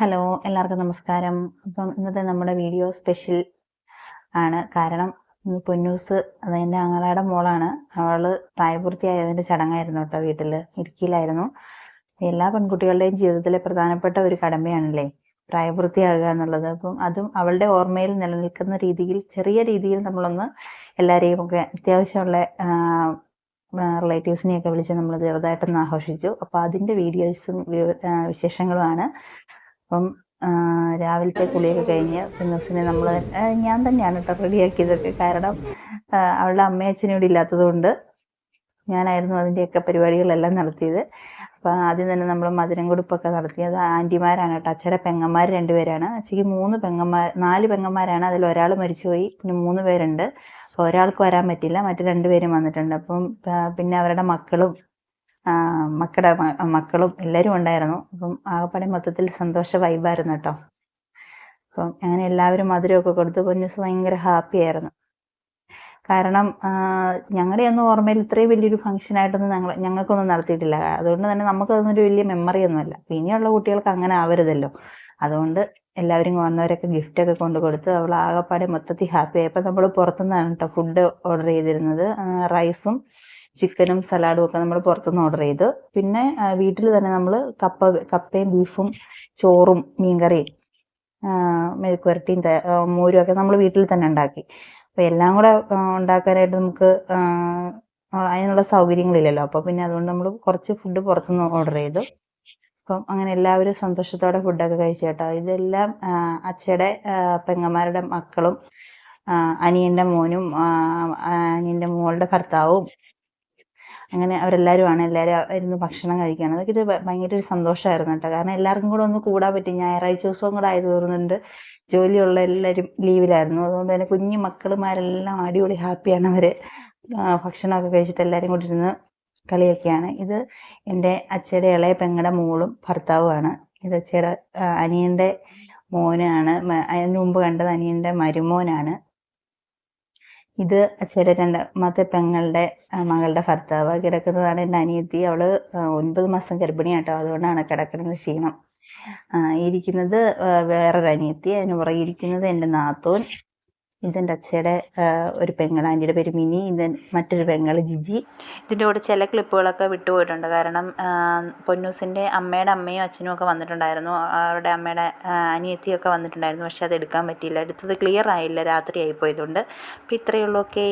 Hello എല്ലാവർക്കും നമസ്കാരം. അപ്പം ഇന്നത്തെ നമ്മുടെ വീഡിയോ സ്പെഷ്യൽ ആണ്. കാരണം പൊന്നൂസ് അത് എന്റെ ആങ്ങളയുടെ മോളാണ്. അവൾ പ്രായപൂർത്തിയായതിന്റെ ചടങ്ങായിരുന്നു കേട്ടോ വീട്ടിൽ ഇടുക്കിയിലായിരുന്നു എല്ലാ പെൺകുട്ടികളുടെയും ജീവിതത്തിലെ പ്രധാനപ്പെട്ട ഒരു കടമയാണല്ലേ പ്രായപൂർത്തിയാകുക എന്നുള്ളത്. അപ്പം അതും അവളുടെ ഓർമ്മയിൽ നിലനിൽക്കുന്ന രീതിയിൽ ചെറിയ രീതിയിൽ നമ്മളൊന്ന് എല്ലാവരെയും ഒക്കെ അത്യാവശ്യമുള്ള റിലേറ്റീവ്സിനെയൊക്കെ വിളിച്ച് നമ്മൾ ചെറുതായിട്ടൊന്ന് ആഘോഷിച്ചു. അപ്പോൾ അതിന്റെ വീഡിയോസും വിശേഷങ്ങളുമാണ് അപ്പം രാവിലത്തെ കുളിയൊക്കെ കഴിഞ്ഞ് പിന്നൂസിനെ നമ്മൾ ഞാൻ തന്നെയാണ് കേട്ടോ റെഡിയാക്കിയതൊക്കെ കാരണം അവളുടെ അമ്മയച്ഛനും ഇവിടെ ഇല്ലാത്തത് കൊണ്ട് ഞാനായിരുന്നു അതിന്റെയൊക്കെ പരിപാടികളെല്ലാം നടത്തിയത്. അപ്പോൾ ആദ്യം തന്നെ നമ്മൾ മധുരം കൊടുപ്പൊക്കെ നടത്തിയത് ആന്റിമാരാണ് കേട്ടോ അച്ഛയുടെ പെങ്ങന്മാർ രണ്ടുപേരാണ് അച്ഛയ്ക്ക് മൂന്ന് പെങ്ങന്മാർ നാല് പെങ്ങന്മാരാണ്. അതിൽ ഒരാൾ മരിച്ചുപോയി പിന്നെ മൂന്ന് പേരുണ്ട്. അപ്പോൾ ഒരാൾക്ക് വരാൻ പറ്റില്ല മറ്റു രണ്ടുപേരും വന്നിട്ടുണ്ട്. അപ്പം പിന്നെ അവരുടെ മക്കളും മക്കളുടെ മക്കളും എല്ലാവരും ഉണ്ടായിരുന്നു. അപ്പം ആകപ്പാടെ മൊത്തത്തിൽ സന്തോഷ വൈബായിരുന്നു കേട്ടോ. അപ്പം അങ്ങനെ എല്ലാവരും മധുരമൊക്കെ കൊടുത്തു പൊന്നൂസ് ഭയങ്കര ഹാപ്പി ആയിരുന്നു. കാരണം ഞങ്ങളുടെ ഒന്നും ഓർമ്മയിൽ ഇത്രയും വലിയൊരു ഫംഗ്ഷനായിട്ടൊന്നും ഞങ്ങൾ ഞങ്ങൾക്കൊന്നും നടത്തിയിട്ടില്ല. അതുകൊണ്ട് തന്നെ നമുക്കതൊന്നൊരു വലിയ മെമ്മറി ഒന്നുമല്ല. പിന്നെയുള്ള കുട്ടികൾക്ക് അങ്ങനെ ആവരുതല്ലോ. അതുകൊണ്ട് എല്ലാവരും വന്നവരൊക്കെ ഗിഫ്റ്റൊക്കെ കൊണ്ട് കൊടുത്ത് അവൾ ആകെപ്പാടെ മൊത്തത്തിൽ ഹാപ്പി ആയപ്പോൾ നമ്മൾ പുറത്തുനിന്നാണ് കേട്ടോ ഫുഡ് ഓർഡർ ചെയ്തിരുന്നത്. റൈസും ചിക്കനും സലാഡും ഒക്കെ നമ്മൾ പുറത്തുനിന്ന് ഓർഡർ ചെയ്ത്. പിന്നെ വീട്ടിൽ തന്നെ നമ്മൾ കപ്പ കപ്പയും ബീഫും ചോറും മീൻകറിയും മെഴുക്കുവരട്ടിയും മോരും ഒക്കെ നമ്മൾ വീട്ടിൽ തന്നെ ഉണ്ടാക്കി. അപ്പോൾ എല്ലാം കൂടെ ഉണ്ടാക്കാനായിട്ട് നമുക്ക് അതിനുള്ള സൗകര്യങ്ങളില്ലല്ലോ. അപ്പോൾ പിന്നെ അതുകൊണ്ട് നമ്മൾ കുറച്ച് ഫുഡ് പുറത്തുനിന്ന് ഓർഡർ ചെയ്തു. അപ്പം അങ്ങനെ എല്ലാവരും സന്തോഷത്തോടെ ഫുഡൊക്കെ കഴിച്ചു കേട്ടോ. ഇതെല്ലാം അച്ഛയുടെ പെങ്ങന്മാരുടെ മക്കളും അനിയന്റെ മോനും അനിയന്റെ മോളുടെ ഭർത്താവും അങ്ങനെ അവരെല്ലാവരുമാണ് എല്ലാവരും ഇരുന്ന് ഭക്ഷണം കഴിക്കുകയാണ്. അതൊക്കെ ഒരു ഭയങ്കര ഒരു സന്തോഷമായിരുന്നു കേട്ടോ. കാരണം എല്ലാവർക്കും കൂടെ ഒന്ന് കൂടാൻ പറ്റി. ഞായറാഴ്ച ദിവസവും കൂടെ ആയത് തോന്നുന്നുണ്ട് ജോലിയുള്ള എല്ലാവരും ലീവിലായിരുന്നു. അതുകൊണ്ട് തന്നെ കുഞ്ഞു മക്കളുമാരെല്ലാം അടിപൊളി ഹാപ്പിയാണ് അവർ ഭക്ഷണമൊക്കെ കഴിച്ചിട്ട് എല്ലാവരും കൂടി ഇരുന്ന് കളിയൊക്കെയാണ്. ഇത് എന്റെ അച്ഛയുടെ ഇളയ പെങ്ങളുടെ മോളും ഭർത്താവുമാണ്. ഇത് അച്ഛയുടെ അനിയന്റെ മോനാണ്. അതിന് മുമ്പ് കണ്ടത് അനിയന്റെ മരുമോനാണ്. ഇത് അച്ഛയുടെ രണ്ടാമത്തെ പെങ്ങളുടെ മകളുടെ ഭർത്താവ് കിടക്കുന്നതാണ് എന്റെ അനിയത്തി. അവൾ ഒൻപത് മാസം ഗർഭിണിയാട്ടോ. അതുകൊണ്ടാണ് കിടക്കുന്നത് ക്ഷീണം. ഇരിക്കുന്നത് വേറൊരു അനിയത്തി അതിന് പുറകെ ഇരിക്കുന്നത് എന്റെ നാത്തോൻ. ഇതെന്റെ അച്ഛയുടെ ഒരു പെങ്ങൾ. ആന്റിയുടെ പേര് മിനി ഇത് മറ്റൊരു പെങ്ങൾ ജിജി. ഇതിന്റെ കൂടെ ചില ക്ലിപ്പുകളൊക്കെ വിട്ടുപോയിട്ടുണ്ട്. കാരണം പൊന്നൂസിന്റെ അമ്മയുടെ അമ്മയും അച്ഛനും ഒക്കെ വന്നിട്ടുണ്ടായിരുന്നു. അവരുടെ അമ്മയുടെ അനിയത്തിയൊക്കെ വന്നിട്ടുണ്ടായിരുന്നു. പക്ഷെ അത് എടുക്കാൻ പറ്റിയില്ല. എടുത്തത് ക്ലിയർ ആയില്ല. രാത്രി ആയിപ്പോയതുകൊണ്ട് അപ്പോൾ ഇത്രയേ ഉള്ളൂ. ഓക്കെ